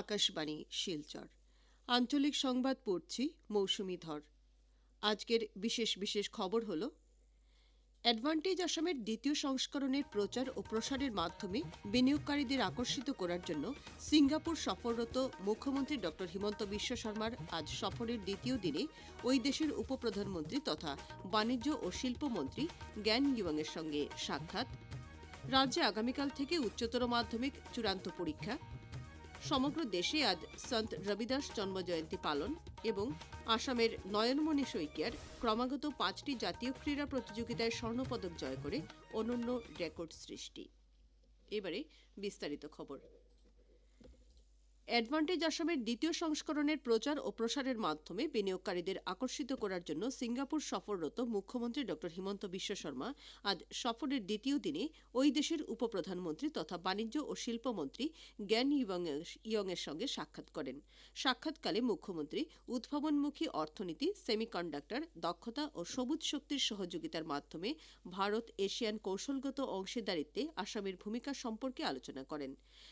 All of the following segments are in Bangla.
আকাশবাণী, শিলচর। আঞ্চলিক সংবাদ পড়ছি মৌসুমি ধর। আজকের বিশেষ বিশেষ খবর হল, অ্যাডভান্টেজ আসামের দ্বিতীয় সংস্করণের প্রচার ও প্রসারের মাধ্যমে বিনিয়োগকারীদের আকর্ষিত করার জন্য সিঙ্গাপুর সফররত মুখ্যমন্ত্রী ড. হিমন্ত বিশ্ব শর্মার আজ সফরের দ্বিতীয় দিনে ওই দেশের উপপ্রধানমন্ত্রী তথা বাণিজ্য ও শিল্পমন্ত্রী জ্ঞান ইউয়াংয়ের সঙ্গে সাক্ষাৎ। রাজ্যে আগামীকাল থেকে উচ্চতর মাধ্যমিক চূড়ান্ত পরীক্ষা। সমগ্র দেশে আজ সন্ত রবিদাস জন্মজয়ন্তী পালন এবং আসামের নয়নমণি শইকিয়ার ক্রমাগত পাঁচটি জাতীয় ক্রীড়া প্রতিযোগিতায় স্বর্ণপদক জয় করে অনন্য রেকর্ড সৃষ্টি। এবারে বিস্তারিত খবর। অ্যাডভান্টেজ আসামের দ্বিতীয় সংস্করণের প্রচার ও প্রসারের মাধ্যমে বিনিয়োগকারীদের আকর্ষিত করার জন্য সিঙ্গাপুর সফররত মুখ্যমন্ত্রী ড. হিমন্ত বিশ্ব শর্মা আজ সফরের দ্বিতীয় দিনে ওই দেশের উপপ্রধানমন্ত্রী তথা বাণিজ্য ও শিল্পমন্ত্রী জ্ঞান ইয়ংয়ের সঙ্গে সাক্ষাৎ করেন। সাক্ষাৎকালে মুখ্যমন্ত্রী উদ্ভাবনমুখী অর্থনীতি, সেমিকন্ডাক্টর, দক্ষতা ও সবুজ শক্তির সহযোগিতার মাধ্যমে ভারত এশিয়ান কৌশলগত অংশীদারিত্বে আসামের ভূমিকা সম্পর্কে আলোচনা করেন।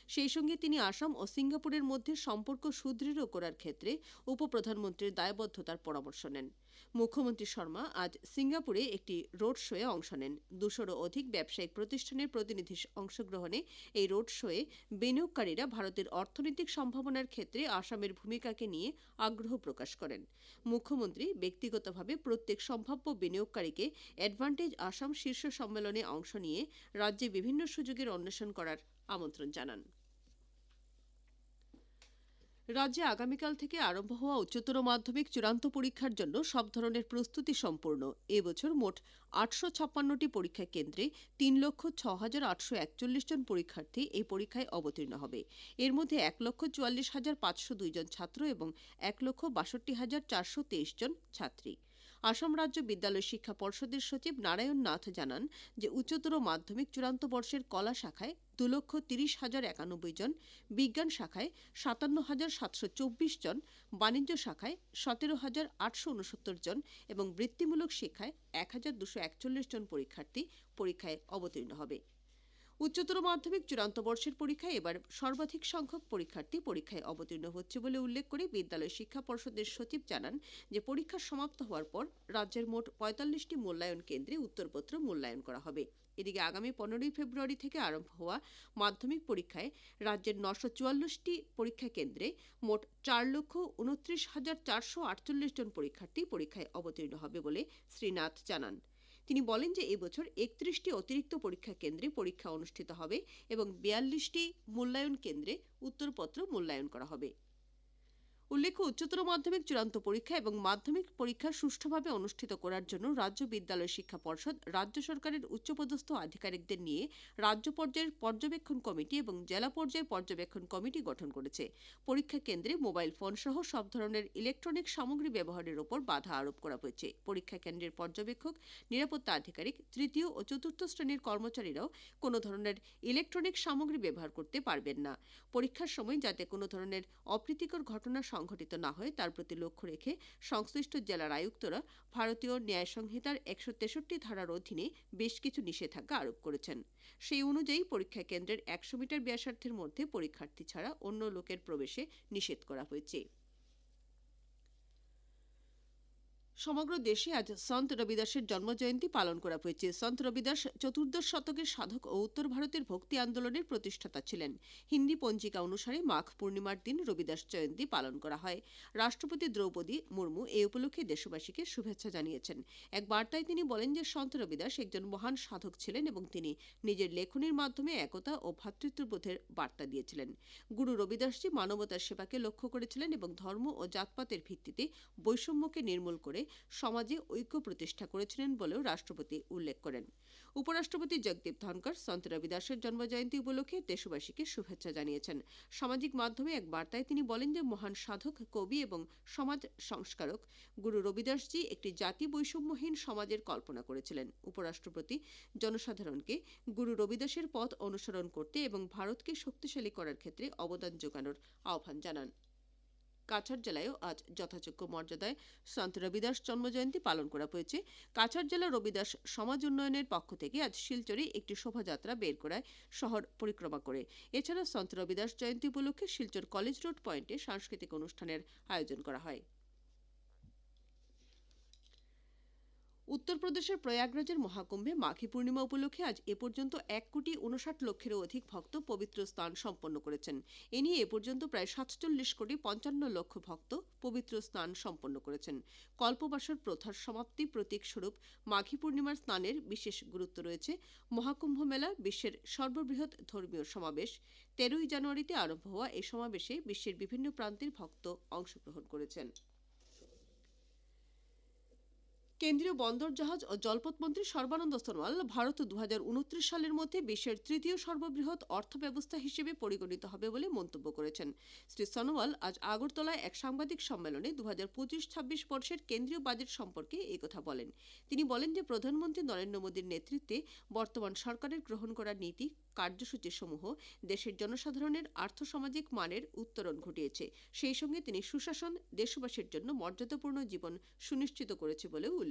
সেই সঙ্গে তিনি আসাম ও সিঙ্গাপুরের দেশের মধ্যে সম্পর্ক সুদৃঢ় করার ক্ষেত্রে উপপ্রধানমন্ত্রীর দায়বদ্ধতার পরামর্শ নেন। মুখ্যমন্ত্রী শর্মা আজ সিঙ্গাপুরে একটি রোড শোয়ে অংশ নেন। দুশোরও অধিক ব্যবসায়িক প্রতিষ্ঠানের প্রতিনিধি অংশগ্রহণে এই রোড শোয়ে বিনিয়োগকারীরা ভারতের অর্থনৈতিক সম্ভাবনার ক্ষেত্রে আসামের ভূমিকাকে নিয়ে আগ্রহ প্রকাশ করেন। মুখ্যমন্ত্রী ব্যক্তিগতভাবে প্রত্যেক সম্ভাব্য বিনিয়োগকারীকে অ্যাডভান্টেজ আসাম শীর্ষ সম্মেলনে অংশ নিয়ে রাজ্যে বিভিন্ন সুযোগের অন্বেষণ করার আমন্ত্রণ জানান। রাজ্যে আগামীকাল থেকে আরম্ভ হওয়া উচ্চতর মাধ্যমিক চূড়ান্ত পরীক্ষার জন্য সব ধরনের প্রস্তুতি সম্পূর্ণ। এবছর মোট আটশো ছাপ্পান্নটি পরীক্ষা কেন্দ্রে তিন লক্ষ ছ হাজার আটশো একচল্লিশ জন পরীক্ষার্থী এই পরীক্ষায় অবতীর্ণ হবে। এর মধ্যে এক লক্ষ চুয়াল্লিশ হাজার পাঁচশো দুই জন ছাত্র এবং এক লক্ষ বাষট্টি হাজার চারশো তেইশ জন ছাত্রী। আসাম রাজ্য বিদ্যালয় শিক্ষা পর্ষদের সচিব নারায়ণ নাথ জানান যে উচ্চতর মাধ্যমিক চূড়ান্ত বর্ষের কলা শাখায় দু লক্ষ তিরিশ হাজার একানব্বই জন, বিজ্ঞান শাখায় সাতান্ন হাজার সাতশো চব্বিশ জন, বাণিজ্য শাখায় সতেরো হাজার আটশো উনসত্তর জন এবং বৃত্তিমূলক শিক্ষায় এক হাজার দুশো একচল্লিশ জন পরীক্ষার্থী পরীক্ষায় অবতীর্ণ হবে। উচ্চতর মাধ্যমিক চূড়ান্ত বর্ষের পরীক্ষায় এবার সর্বাধিক সংখ্যক পরীক্ষার্থী পরীক্ষায় অবতীর্ণ হচ্ছে বলে উল্লেখ করে বিদ্যালয় শিক্ষা পর্ষদের সচিব জানান যে পরীক্ষা সমাপ্ত হওয়ার পর রাজ্যের মোট পঁয়তাল্লিশটি মূল্যায়ন কেন্দ্রে উত্তরপত্র মূল্যায়ন করা হবে। এদিকে আগামী পনেরোই ফেব্রুয়ারি থেকে আরম্ভ হওয়া মাধ্যমিক পরীক্ষায় রাজ্যের নশো চুয়াল্লিশটি পরীক্ষা কেন্দ্রে মোট চার লক্ষ উনত্রিশ হাজার চারশো আটচল্লিশ জন পরীক্ষার্থী পরীক্ষায় অবতীর্ণ হবে বলে শ্রীনাথ জানান। তিনি বলেন যে এবছর একত্রিশটি অতিরিক্ত পরীক্ষা কেন্দ্রে পরীক্ষা অনুষ্ঠিত হবে এবং বিয়াল্লিশটি মূল্যায়ন কেন্দ্রে উত্তরপত্র মূল্যায়ন করা হবে। উল্লেখ্য, উচ্চতর মাধ্যমিক চূড়ান্ত পরীক্ষা এবং মাধ্যমিক পরীক্ষা সুষ্ঠুভাবে অনুষ্ঠিত করার জন্য রাজ্য বিদ্যালয় শিক্ষা পর্ষদ, রাজ্য সরকারের উচ্চপদস্থ আধিকারিকদের নিয়ে রাজ্য পর্যায়ের পর্যবেক্ষণ কমিটি এবং জেলা পর্যায়ের পর্যবেক্ষণ কমিটি গঠন করেছে। পরীক্ষা কেন্দ্রে মোবাইল ফোন সহ সব ধরনের ইলেকট্রনিক সামগ্রী ব্যবহারের ওপর বাধা আরোপ করা হয়েছে। পরীক্ষা কেন্দ্রের পর্যবেক্ষক, নিরাপত্তা আধিকারিক, তৃতীয় ও চতুর্থ শ্রেণির কর্মচারীরাও কোনো ধরনের ইলেকট্রনিক সামগ্রী ব্যবহার করতে পারবেন না। পরীক্ষার সময় যাতে কোনো ধরনের অপ্রীতিকর ঘটনা সংঘটিত না হয় তার প্রতি লক্ষ্য রেখে সংশ্লিষ্ট জেলার আয়ুক্তরা ভারতীয় ন্যায় সংহিতার একশো তেষট্টি ধারার অধীনে বেশ কিছু নিষেধাজ্ঞা আরোপ করেছেন। সেই অনুযায়ী পরীক্ষা কেন্দ্রের একশো মিটার ব্যাসার্থের মধ্যে পরীক্ষার্থী ছাড়া অন্য লোকের প্রবেশে নিষেধ করা হয়েছে। সমগ্র দেশে আজ সন্ত রবিদাসের জন্মজয়ন্তী পালন করা হয়েছে। সন্ত রবিদাস চতুর্দশ শতকের সাধক ও উত্তর ভারতের ভক্তি আন্দোলনের প্রতিষ্ঠাতা ছিলেন। হিন্দি পঞ্জিকা অনুসারে মাঘ পূর্ণিমার দিন রবিদাস জয়ন্তী পালন করা হয়। রাষ্ট্রপতি দ্রৌপদী মুর্মু এই উপলক্ষে দেশবাসীকে শুভেচ্ছা জানিয়েছেন। এক বার্তায় তিনি বলেন যে, সন্ত রবিদাস একজন মহান সাধক ছিলেন এবং তিনি নিজের লেখনীর মাধ্যমে একতা ও ভ্রাতৃত্ববোধের বার্তা দিয়েছিলেন। গুরু রবিদাসজি মানবতার সেবাকে লক্ষ্য করেছিলেন এবং ধর্ম ও জাতপাতের ভিত্তিতে বৈষম্যকে নির্মূল করে সমাজে ঐক্য প্রতিষ্ঠা করেছিলেন বলেও রাষ্ট্রপতি উল্লেখ করেন। উপরাষ্ট্রপতি জগদীপ ধনকর সন্ত রবিদাসের জন্মজয়ন্তী উপলক্ষে দেশবাসীকে শুভেচ্ছা জানিয়েছেন। সামাজিক মাধ্যমে এক বার্তায় তিনি বলেন যে, মহান সাধক, কবি এবং সমাজ সংস্কারক গুরু রবিদাসজি একটি জাতি বৈষম্যহীন সমাজের কল্পনা করেছিলেন। উপরাষ্ট্রপতি জনসাধারণকে গুরু রবিদাসের পথ অনুসরণ করতে এবং ভারতকে শক্তিশালী করার ক্ষেত্রে অবদান যোগানোর আহ্বান জানান। কাছাড় জেলায়ও আজ যথাযোগ্য মর্যাদায় সন্ত রবিদাস জন্মজয়ন্তী পালন করা হয়েছে। কাছাড় জেলা রবিদাস সমাজ উন্নয়নের পক্ষ থেকে আজ শিলচরে একটি শোভাযাত্রা বের করায় শহর পরিক্রমা করে। এছাড়া সন্ত রবিদাস জয়ন্তী উপলক্ষে শিলচর কলেজ রোড পয়েন্টে সাংস্কৃতিক অনুষ্ঠানের আয়োজন করা হয়। উত্তরপ্রদেশের প্রয়াগরাজের মহাকুম্ভে মাঘী পূর্ণিমা উপলক্ষে আজ এ পর্যন্ত এক কোটি উনষাট লক্ষেরও অধিক ভক্ত পবিত্র স্নান সম্পন্ন করেছেন। এ নিয়ে এ পর্যন্ত প্রায় সাতচল্লিশ কোটি পঞ্চান্ন লক্ষ ভক্ত পবিত্র স্নান সম্পন্ন করেছেন। কল্পবাসর প্রথার সমাপ্তি প্রতীক স্বরূপ মাঘী পূর্ণিমার স্নানের বিশেষ গুরুত্ব রয়েছে। মহাকুম্ভ মেলা বিশ্বের সর্ববৃহৎ ধর্মীয় সমাবেশ। তেরোই জানুয়ারিতে আরম্ভ হওয়া এই সমাবেশে বিশ্বের বিভিন্ন প্রান্তের ভক্ত অংশগ্রহণ করেছেন। কেন্দ্রীয় বন্দর জাহাজ ও জলপথ মন্ত্রী সর্বানন্দ সোনোয়াল ভারত দু হাজার উনত্রিশ সালের মধ্যে বিশ্বের তৃতীয় সর্ববৃহৎ অর্থব্যবস্থা হিসেবে পরিগণিত হবে বলে মন্তব্য করেছেন। শ্রী সোনোয়াল আজ আগরতলায় এক সাংবাদিক সম্মেলনে দু হাজার পঁচিশ ছাব্বিশ বর্ষের কেন্দ্রীয় বাজেট সম্পর্কে একথা বলেন। তিনি বলেন যে, প্রধানমন্ত্রী নরেন্দ্র মোদীর নেতৃত্বে বর্তমান সরকারের গ্রহণ করা নীতি কার্যসূচি সমূহ দেশের জনসাধারণের আর্থসামাজিক মানের উত্তরণ ঘটিয়েছে। সেই সঙ্গে তিনি সুশাসন, দেশবাসীর জন্য মর্যাদাপূর্ণ জীবন সুনিশ্চিত করেছে বলেও উল্লেখ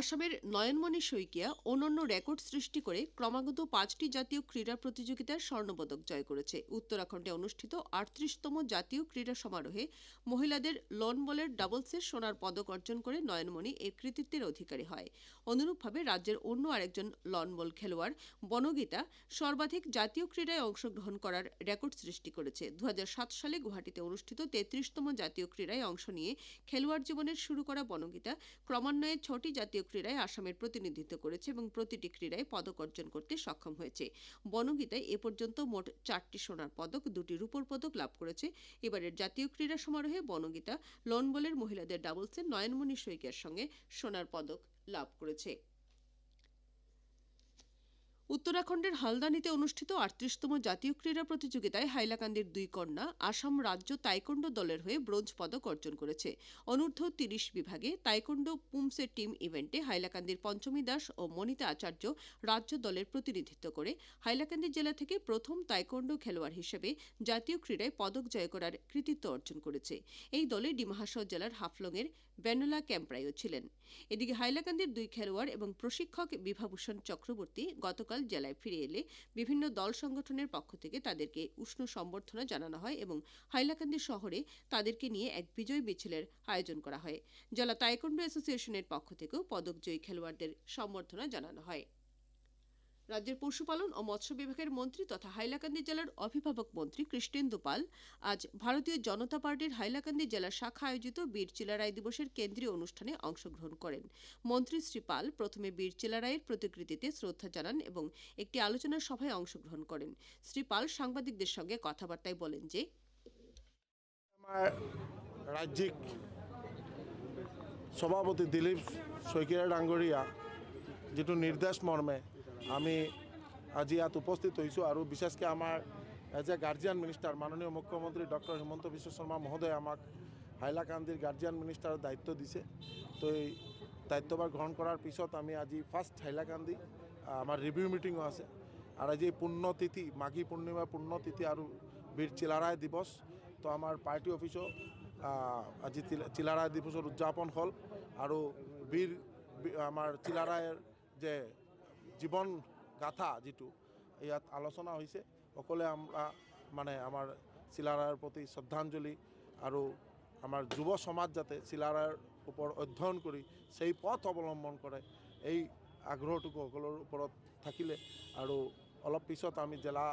আসামের নয়নমণি শইকিয়া অনন্য রেকর্ড সৃষ্টি করে ক্রমাগত পাঁচটি জাতীয় ক্রীড়া প্রতিযোগিতার স্বর্ণপদক জয় করেছে। উত্তরাখণ্ডে অনুষ্ঠিত আটত্রিশতম জাতীয় ক্রীড়া সমারোহে মহিলাদের লন বলের ডাবলসের সোনার পদক অর্জন করে নয়নমণি এর কৃতিত্বের অধিকারী হয়। অনুরূপভাবে রাজ্যের অন্য আরেকজন লন বল খেলোয়াড় বনগীতা সর্বাধিক জাতীয় ক্রীড়ায় অংশগ্রহণ করার রেকর্ড সৃষ্টি করেছে। দু হাজার সাত সালে গুয়াহাটিতে অনুষ্ঠিত তেত্রিশতম জাতীয় ক্রীড়ায় অংশ নিয়ে খেলোয়াড় জীবনের শুরু করা বনগীতা ক্রমান্বয়ে ছটি জাতীয় ক্রীড়ায় আসামের প্রতিনিধিত্ব করেছে এবং প্রতিটি ক্রীড়ায় পদক অর্জন করতে সক্ষম হয়েছে। বনগীতায় এ পর্যন্ত মোট চারটি সোনার পদক, দুটি রূপোর পদক লাভ করেছে। এবারের জাতীয় ক্রীড়া সমারোহে বনগীতা, লন বলের মহিলাদের ডাবলসে নয়নমণি শৈকের সঙ্গে সোনার পদক লাভ করেছে। উত্তরাখণ্ডের হালদানিতে অনুষ্ঠিত আটত্রিশতম জাতীয় ক্রীড়া প্রতিযোগিতায় হাইলাকান্দির দুই কন্যা আসাম রাজ্য তাইকন্ডো দলের হয়ে ব্রোঞ্জ পদক অর্জন করেছে। অনূর্ধ্ব তিরিশ বিভাগে তাইকন্ডো পুমসের টিম ইভেন্টে হাইলাকান্দির পঞ্চমী দাস ও মনিতা আচার্য রাজ্য দলের প্রতিনিধিত্ব করে। হাইলাকান্দি জেলা থেকে প্রথম তাইকন্ডো খেলোয়াড় হিসেবে জাতীয় ক্রীড়ায় পদক জয় করার কৃতিত্ব অর্জন করেছে। এই দলে ডিমাহাসাও জেলার হাফলংয়ের বেনলা ক্যাম্পরাইও ছিলেন। এদিকে হাইলাকান্দির দুই খেলোয়াড় এবং প্রশিক্ষক বিভাভূষণ চক্রবর্তী গতকাল জেলায় ফিরে এলে বিভিন্ন দল সংগঠনের পক্ষ থেকে তাদেরকে উষ্ণ সম্বর্ধনা জানানো হয় এবং হাইলাকান্দি শহরে তাদেরকে নিয়ে এক বিজয় মিছিলের আয়োজন করা হয়। জেলা তাইকন্ডো অ্যাসোসিয়েশনের পক্ষ থেকেও পদক জয়ী খেলোয়াড়দের সম্বর্ধনা জানানো হয়। রাজ্যের পশুপালন ও মৎস্য বিভাগের মন্ত্রী তথা হাইলাকান্দি জেলার অভিভাবক মন্ত্রী কৃষ্ণেন্দু পাল আজ ভারতীয় জনতা পার্টির হাইলাকান্দি জেলা শাখা আয়োজিত বীর চিলারায় দিবসের কেন্দ্রীয় অনুষ্ঠানে অংশগ্রহণ করেন। মন্ত্রী শ্রী পাল প্রথমে বীর চিলারায়ের প্রতিকৃতিতে শ্রদ্ধা জানান এবং একটি আলোচনা সভায় অংশগ্রহণ করেন। শ্রী পাল সাংবাদিকদের সঙ্গে কথাবার্তায় বলেন যে আমাৰ ৰাজ্যিক সভাপতি দিলীপ শইকীয়া ডাঙৰীয়া যিটো নিৰ্দেশ মৰ্মে আমি আজি ইয়াত উপস্থিত হৈছোঁ আৰু বিশেষকৈ আমাৰ এজ এ গাৰ্জিয়ান মিনিষ্টাৰ মাননীয় মুখ্যমন্ত্ৰী ডক্টৰ হিমন্ত বিশ্ব শৰ্মা মহোদয়ে আমাক হাইলাকান্দিৰ গাৰ্জিয়ান মিনিষ্টাৰৰ দায়িত্ব দিছে। তো এই দায়িত্বভাৰ গ্ৰহণ কৰাৰ পিছত আমি আজি ফাৰ্ষ্ট হাইলাকান্দি আমাৰ ৰিভিউ মিটিঙো আছে। আৰু আজি পুণ্যতিথি, মাঘী পূৰ্ণিমা পুণ্যতিথি আৰু বীৰ চিলাৰায় দিৱস। তো আমাৰ পাৰ্টি অফিচো আজি চিলা- চিলাৰায় দিৱসৰ উদযাপন হ'ল। আৰু বীৰ আমাৰ চিলাৰায়ৰ যে জীৱন গাথা যিটো ইয়াত আলোচনা হৈছে। সকলোৱে আমৰা মানে আমাৰ চিলাৰায়ৰ প্ৰতি শ্ৰদ্ধাঞ্জলি আৰু আমাৰ যুৱ সমাজ যাতে চিলাৰায়ৰ ওপৰত অধ্যয়ন কৰি সেই পথ অৱলম্বন কৰে এই আগ্ৰহটোকো সকলোৰ ওপৰত থাকিলে। আৰু অলপ পিছত আমি জেলা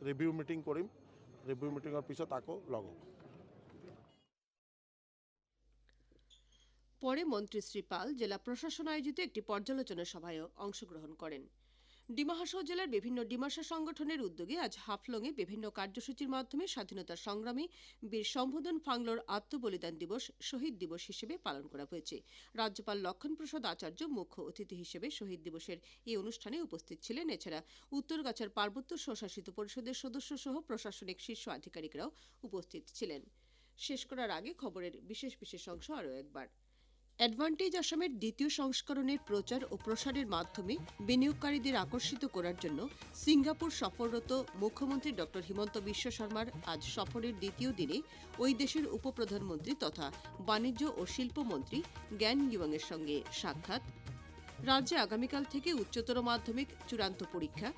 ৰিভিউ মিটিং কৰিম। ৰিভিউ মিটিঙৰ পিছত আকৌ লগ হ'ম। পরে মন্ত্রী শ্রী পাল জেলা প্রশাসন আয়োজিত একটি পর্যালোচনা সভায়ও অংশগ্রহণ করেন। ডিমা হাসাও জেলার বিভিন্ন ডিমাসা সংগঠনের উদ্যোগে আজ হাফলংয়ে বিভিন্ন কার্যসূচির মাধ্যমে স্বাধীনতা সংগ্রামী বীর সম্বোধন ফাংলোর আত্মবলিদান দিবস, শহীদ দিবস হিসেবে পালন করা হয়েছে। রাজ্যপাল লক্ষণ প্রসাদ আচার্য মুখ্য অতিথি হিসেবে শহীদ দিবসের এই অনুষ্ঠানে উপস্থিত ছিলেন। এছাড়া উত্তরগাছার পার্বত্য স্বশাসিত পরিষদের সদস্য সহ প্রশাসনিক শীর্ষ আধিকারিকরাও উপস্থিত ছিলেন। শেষ করার আগে খবরের বিশেষ বিশেষ অংশ আরও একবার। অ্যাডভান্টেজ আসামের দ্বিতীয় সংস্করণের প্রচার ও প্রসারের মাধ্যমে বিনিয়োগকারীদের আকর্ষিত করার জন্য সিঙ্গাপুর সফররত মুখ্যমন্ত্রী ড. হিমন্ত বিশ্ব শর্মার আজ সফরের দ্বিতীয় দিনে ওই দেশের উপপ্রধানমন্ত্রী তথা বাণিজ্য ও শিল্পমন্ত্রী জ্ঞান ইউয়াংয়ের সঙ্গে সাক্ষাৎ। রাজ্যে আগামীকাল থেকে উচ্চতর মাধ্যমিক চূড়ান্ত পরীক্ষা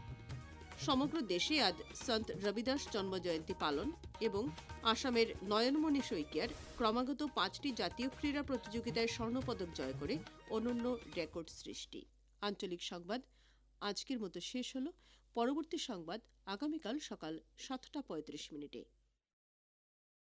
সমগ্র দেশে আজ সন্ত রবিদাস জন্মজয়ন্তী পালন এবং আসামের নয়নমণি শইকিয়ার ক্রমাগত পাঁচটি জাতীয় ক্রীড়া প্রতিযোগিতায় স্বর্ণপদক জয় করে অনন্য রেকর্ড সৃষ্টি। আঞ্চলিক সংবাদ, আজকের মতো শেষ হল। পরবর্তী সংবাদ আগামীকাল সকাল সাতটা পঁয়ত্রিশ মিনিটে।